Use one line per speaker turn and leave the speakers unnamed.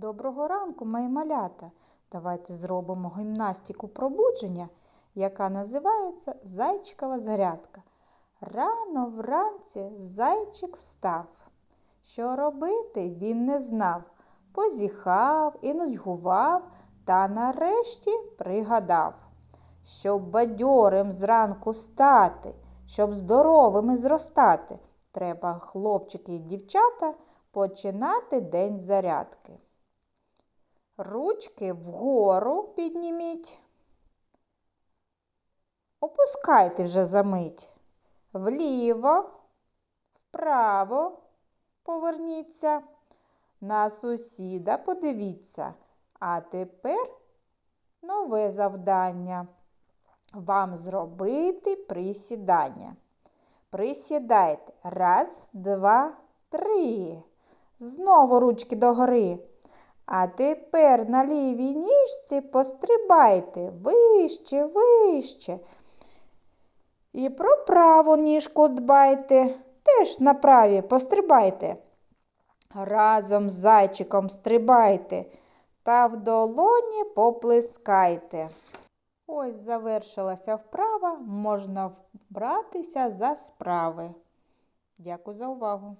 Доброго ранку, мої малята! Давайте зробимо гімнастику пробудження, яка називається Зайчикова зарядка. Рано вранці зайчик встав. Що робити він не знав. Позіхав і нудьгував та нарешті пригадав. Щоб бадьорим зранку стати, щоб здоровими зростати, треба, хлопчики і дівчата, починати день зарядки. Ручки вгору підніміть. Опускайте вже за мить. Вліво, вправо поверніться. На сусіда подивіться. А тепер нове завдання. Вам зробити присідання. Присідайте. Раз, два, три. Знову ручки догори. А тепер на лівій ніжці пострибайте вище, вище. І про праву ніжку дбайте, теж на праві пострибайте. Разом з зайчиком стрибайте та в долоні поплескайте. Ось завершилася вправа, можна братися за справи. Дякую за увагу!